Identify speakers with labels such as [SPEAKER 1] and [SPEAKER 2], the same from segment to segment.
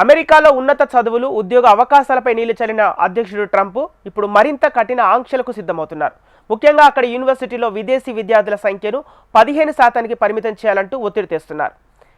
[SPEAKER 1] అమెరికాలో ఉన్నత చదువులు ఉద్యోగ అవకాశాలపై నీళ్ళు చల్లిన అధ్యక్షుడు ట్రంప్ ఇప్పుడు మరింత కఠిన ఆంక్షలకు సిద్ధమవుతున్నారు. ముఖ్యంగా అక్కడ యూనివర్సిటీలో విదేశీ విద్యార్థుల సంఖ్యను పదిహేను శాతానికి పరిమితం చేయాలంటూ ఒత్తిడి తెస్తున్నారు.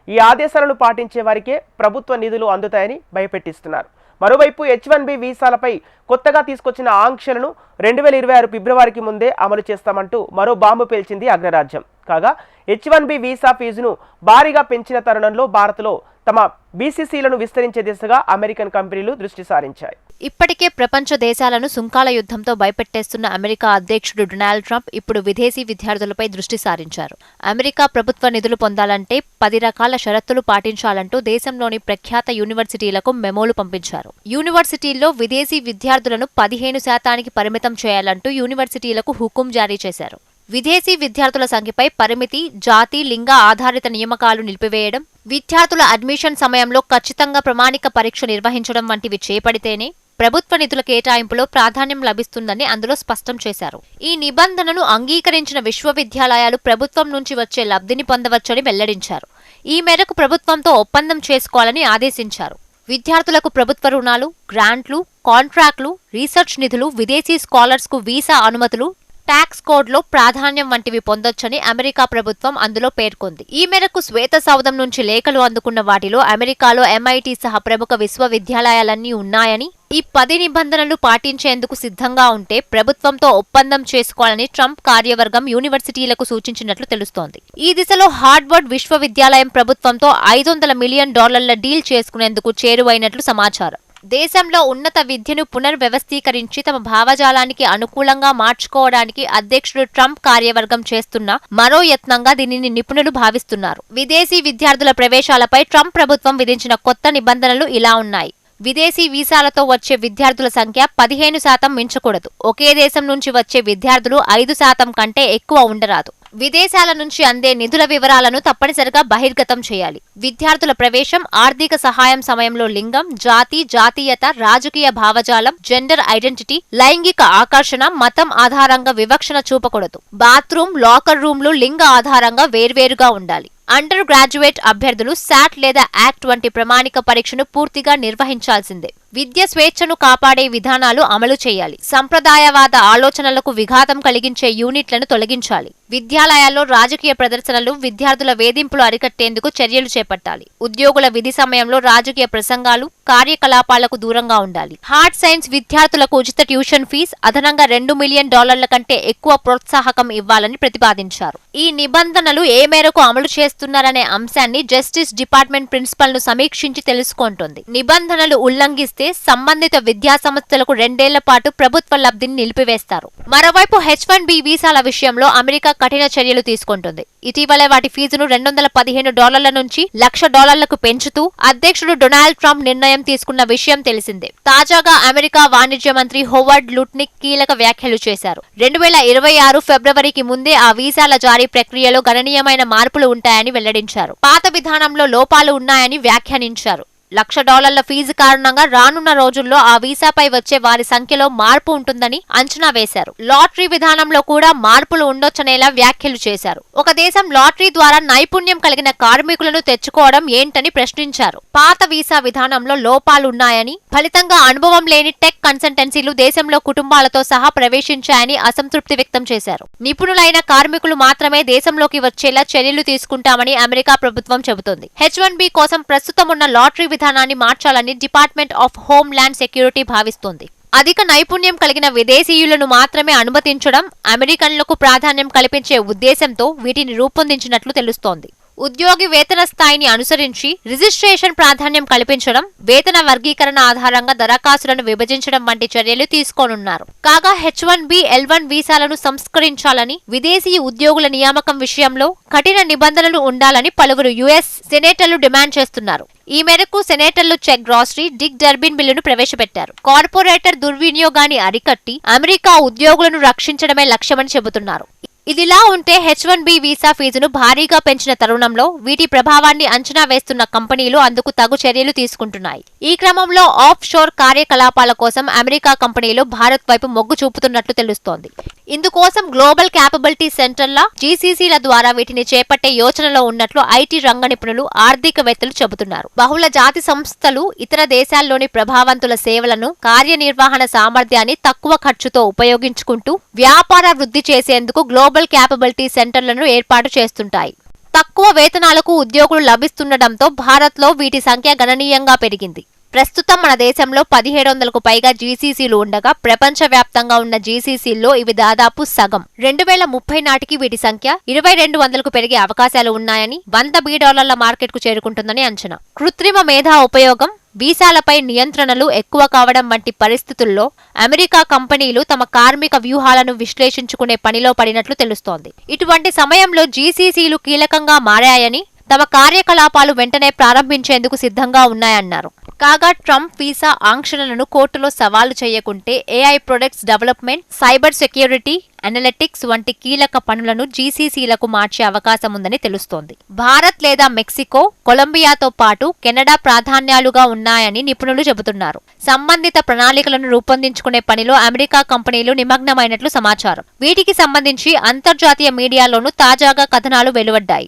[SPEAKER 1] ఈ ఆదేశాలను పాటించే వారికే ప్రభుత్వ నిధులు అందుతాయని భయపెట్టిస్తున్నారు. మరోవైపు హెచ్ వన్ బి వీసాలపై కొత్తగా తీసుకొచ్చిన ఆంక్షలను రెండు వేల ఇరవై ఆరు ఫిబ్రవరికి ముందే అమలు చేస్తామంటూ మరో బాంబు పేల్చింది అగ్రరాజ్యం. కాగా హెచ్ వన్ బి వీసా ఫీజును భారీగా పెంచిన తరుణంలో భారత్లో తమ బీసీసీలను విస్తరించే దిశగా అమెరికన్ కంపెనీలు దృష్టి సారించాయి.
[SPEAKER 2] ఇప్పటికే ప్రపంచ దేశాలను సుంకాల యుద్ధంతో భయపెట్టేస్తున్న అమెరికా అధ్యక్షుడు డొనాల్డ్ ట్రంప్ ఇప్పుడు విదేశీ విద్యార్థులపై దృష్టి సారించారు. అమెరికా ప్రభుత్వ నిధులు పొందాలంటే పది రకాల షరతులు పాటించాలంటూ దేశంలోని ప్రఖ్యాత యూనివర్సిటీలకు మెమోలు పంపించారు. యూనివర్సిటీల్లో విదేశీ విద్యార్థులను పదిహేను శాతానికి పరిమితం చేయాలంటూ యూనివర్సిటీలకు హుకుం జారీ చేశారు. విదేశీ విద్యార్థుల సంఖ్యపై పరిమితి జాతి లింగ ఆధారిత నియామకాలు నిలిపివేయడం విద్యార్థుల అడ్మిషన్ సమయంలో ఖచ్చితంగా ప్రమాణిక పరీక్ష నిర్వహించడం వంటివి చేపడితేనే ప్రభుత్వ నిధుల కేటాయింపులో ప్రాధాన్యం లభిస్తుందని అందులో స్పష్టం చేశారు. ఈ నిబంధనను అంగీకరించిన విశ్వవిద్యాలయాలు ప్రభుత్వం నుంచి వచ్చే లబ్ధిని పొందవచ్చని వెల్లడించారు. ఈ మేరకు ప్రభుత్వంతో ఒప్పందం చేసుకోవాలని ఆదేశించారు. విద్యార్థులకు ప్రభుత్వ రుణాలు గ్రాంట్లు కాంట్రాక్ట్లు రీసెర్చ్ నిధులు విదేశీ స్కాలర్స్కు వీసా అనుమతులు ట్యాక్స్ కోడ్లో ప్రాధాన్యం వంటివి పొందొచ్చని అమెరికా ప్రభుత్వం అందులో పేర్కొంది. ఈ మేరకు శ్వేత సౌధం నుంచి లేఖలు అందుకున్న వాటిలో అమెరికాలో ఎంఐటి సహా ప్రముఖ విశ్వవిద్యాలయాలన్నీ ఉన్నాయని ఈ పది నిబంధనలు పాటించేందుకు సిద్ధంగా ఉంటే ప్రభుత్వంతో ఒప్పందం చేసుకోవాలని ట్రంప్ కార్యవర్గం యూనివర్సిటీలకు సూచించినట్లు తెలుస్తోంది. ఈ దిశలో హార్వర్డ్ విశ్వవిద్యాలయం ప్రభుత్వంతో ఐదు వందల మిలియన్ డాలర్ల డీల్ చేసుకునేందుకు చేరువైనట్లు సమాచారం. దేశంలో ఉన్నత విద్యను పునర్వ్యవస్థీకరించి తమ భావజాలానికి అనుకూలంగా మార్చుకోవడానికి అధ్యక్షుడు ట్రంప్ కార్యవర్గం చేస్తున్న మరో యత్నంగా దీనిని నిపుణులు భావిస్తున్నారు. విదేశీ విద్యార్థుల ప్రవేశాలపై ట్రంప్ ప్రభుత్వం విధించిన కొత్త నిబంధనలు ఇలా ఉన్నాయి. విదేశీ వీసాలతో వచ్చే విద్యార్థుల సంఖ్య పదిహేను శాతం మించకూడదు. ఒకే దేశం నుంచి వచ్చే విద్యార్థులు ఐదు శాతం కంటే ఎక్కువ ఉండరాదు. విదేశాల నుంచి అందే నిధుల వివరాలను తప్పనిసరిగా బహిర్గతం చేయాలి. విద్యార్థుల ప్రవేశం ఆర్థిక సహాయం సమయంలో లింగం జాతి జాతీయత రాజకీయ భావజాలం జెండర్ ఐడెంటిటీ లైంగిక ఆకర్షణ మతం ఆధారంగా వివక్షణ చూపకూడదు. బాత్రూమ్ లాకర్ రూమ్లు లింగ ఆధారంగా వేర్వేరుగా ఉండాలి. అండర్ గ్రాడ్యుయేట్ అభ్యర్థులు శాట్ లేదా యాక్ట్ వంటి ప్రమాణిక పరీక్షను పూర్తిగా నిర్వహించాల్సిందే. విద్య స్వేచ్ఛను కాపాడే విధానాలు అమలు చేయాలి. సంప్రదాయవాద ఆలోచనలకు విఘాతం కలిగించే యూనిట్లను తొలగించాలి. విద్యాలయాల్లో రాజకీయ ప్రదర్శనలు విద్యార్థుల వేధింపులు అరికట్టేందుకు చర్యలు చేపట్టాలి. ఉద్యోగుల విధి సమయంలో రాజకీయ ప్రసంగాలు కార్యకలాపాలకు దూరంగా ఉండాలి. హార్ట్ సైన్స్ విద్యార్థులకు ఉచిత ట్యూషన్ ఫీజ్ అదనంగా రెండు మిలియన్ డాలర్ల కంటే ఎక్కువ ప్రోత్సాహకం ఇవ్వాలని ప్రతిపాదించారు. ఈ నిబంధనలు ఏ మేరకు అమలు చేస్తున్నారనే అంశాన్ని జస్టిస్ డిపార్ట్మెంట్ ప్రిన్సిపల్ను సమీక్షించి తెలుసుకుంటుంది. నిబంధనలు ఉల్లంఘిస్తే సంబంధిత విద్యా సంస్థలకు రెండేళ్ళ పాటు ప్రభుత్వ లబ్ధిని నిలిపివేస్తారు. మరోవైపు హెచ్ వన్ బి వీసాల విషయంలో అమెరికా కఠిన చర్యలు తీసుకుంటుంది. ఇటీవలే వాటి ఫీజును రెండు వందల పదిహేను డాలర్ల నుంచి లక్ష డాలర్లకు పెంచుతూ అధ్యక్షుడు డొనాల్డ్ ట్రంప్ నిర్ణయం తీసుకున్న విషయం తెలిసిందే. తాజాగా అమెరికా వాణిజ్య మంత్రి హోవర్డ్ లుట్నిక్ కీలక వ్యాఖ్యలు చేశారు. రెండు వేల ఇరవై ఆరు ఫిబ్రవరికి ముందే ఆ వీసాల జారీ ప్రక్రియలో గణనీయమైన మార్పులు ఉంటాయని వెల్లడించారు. పాత విధానంలో లోపాలు ఉన్నాయని వ్యాఖ్యానించారు. లక్ష డాలర్ల ఫీజు కారణంగా రానున్న రోజుల్లో ఆ వీసాపై వచ్చే వారి సంఖ్యలో మార్పు ఉంటుందని అంచనా వేశారు. లాటరీ విధానంలో కూడా మార్పులు ఉండొచ్చనేలా వ్యాఖ్యలు చేశారు. ఒక దేశం లాటరీ ద్వారా నైపుణ్యం కలిగిన కార్మికులను తెచ్చుకోవడం ఏంటని ప్రశ్నించారు. పాత వీసా విధానంలో లోపాలున్నాయని ఫలితంగా అనుభవం లేని టెక్ కన్సల్టెన్సీలు దేశంలో కుటుంబాలతో సహా ప్రవేశించాయని అసంతృప్తి వ్యక్తం చేశారు. నిపుణులైన కార్మికులు మాత్రమే దేశంలోకి వచ్చేలా చర్యలు తీసుకుంటామని అమెరికా ప్రభుత్వం చెబుతోంది. హెచ్ వన్ బి కోసం ప్రస్తుతం ఉన్న లాటరీ విధానాన్ని మార్చాలని department of homeland security భావిస్తోంది. అధిక నైపుణ్యం కలిగిన విదేశీయులను మాత్రమే అనుమతించడం అమెరికన్లకు ప్రాధాన్యం కల్పించే ఉద్దేశంతో వీటిని రూపొందించినట్లు తెలుస్తోంది. ఉద్యోగి వేతన స్థాయిని అనుసరించి రిజిస్ట్రేషన్ ప్రాధాన్యం కల్పించడం వేతన వర్గీకరణ ఆధారంగా దరఖాస్తులను విభజించడం వంటి చర్యలు తీసుకోనున్నారు. కాగా H one B L one వీసాలను సంస్కరించాలని విదేశీ ఉద్యోగుల నియామకం విషయంలో కఠిన నిబంధనలు ఉండాలని పలువురు యుఎస్ సెనేటర్లు డిమాండ్ చేస్తున్నారు. ఈ మేరకు సెనేటర్లు చెక్ గ్రాసరీ డిక్ డర్బిన్ బిల్లును ప్రవేశపెట్టారు. కార్పొరేటర్ దుర్వినియోగాన్ని అరికట్టి అమెరికా ఉద్యోగులను రక్షించడమే లక్ష్యమని చెబుతున్నారు. ఇదిలా ఉంటే హెచ్ వన్ బి వీసా ఫీజును భారీగా పెంచిన తరుణంలో వీటి ప్రభావాన్ని అంచనా వేస్తున్న కంపెనీలు అందుకు తగు చర్యలు తీసుకుంటున్నాయి. ఈ క్రమంలో ఆఫ్ షోర్ కార్యకలాపాల కోసం అమెరికా కంపెనీలు భారత్ వైపు మొగ్గు చూపుతున్నట్లు తెలుస్తోంది. ఇందుకోసం గ్లోబల్ క్యాపబిలిటీ సెంటర్ల జీసీసీల ద్వారా వీటిని చేపట్టే యోచనలో ఉన్నట్లు ఐటీ రంగ నిపుణులు ఆర్థికవేత్తలు చెబుతున్నారు. బహుళ జాతి సంస్థలు ఇతర దేశాల్లోని ప్రభావంతుల సేవలను కార్యనిర్వహణ సామర్థ్యాన్ని తక్కువ ఖర్చుతో ఉపయోగించుకుంటూ వ్యాపార వృద్ధి చేసేందుకు గ్లోబల్ గ్లోబల్ క్యాపబిలిటీ సెంటర్లను ఏర్పాటు చేస్తుంటాయి. తక్కువ వేతనాలకు ఉద్యోగులు లభిస్తుండటంతో భారత్లో వీటి సంఖ్య గణనీయంగా పెరిగింది. ప్రస్తుతం మన దేశంలో పదిహేడు వందలకు పైగా జీసీసీలు ఉండగా ప్రపంచవ్యాప్తంగా ఉన్న జీసీసీల్లో ఇవి దాదాపు సగం. రెండు వేల ముప్పై నాటికి వీటి సంఖ్య ఇరవై రెండు వందలకు పెరిగే అవకాశాలు ఉన్నాయని వంద బి డాలర్ల మార్కెట్కు చేరుకుంటుందని అంచనా. కృత్రిమ మేధా ఉపయోగం వీసాలపై నియంత్రణలు ఎక్కువ కావడం వంటి పరిస్థితుల్లో అమెరికా కంపెనీలు తమ కార్మిక వ్యూహాలను విశ్లేషించుకునే పనిలో పడినట్లు తెలుస్తోంది. ఇటువంటి సమయంలో జీసీసీలు కీలకంగా మారాయని తమ కార్యకలాపాలు వెంటనే ప్రారంభించేందుకు సిద్ధంగా ఉన్నాయన్నారు. కాగా ట్రంప్ వీసా ఆంక్షలను కోర్టులో సవాలు చేయకుంటే AI products development cyber security analytics వంటి కీలక పనులను జీసీసీలకు మార్చే అవకాశం ఉందని తెలుస్తోంది. భారత్ లేదా మెక్సికో కొలంబియాతో పాటు కెనడా ప్రాధాన్యాలుగా ఉన్నాయని నిపుణులు చెబుతున్నారు. సంబంధిత ప్రణాళికలను రూపొందించుకునే పనిలో అమెరికా కంపెనీలు నిమగ్నమైనట్లు సమాచారం. వీటికి సంబంధించి అంతర్జాతీయ మీడియాలోనూ తాజాగా కథనాలు వెలువడ్డాయి.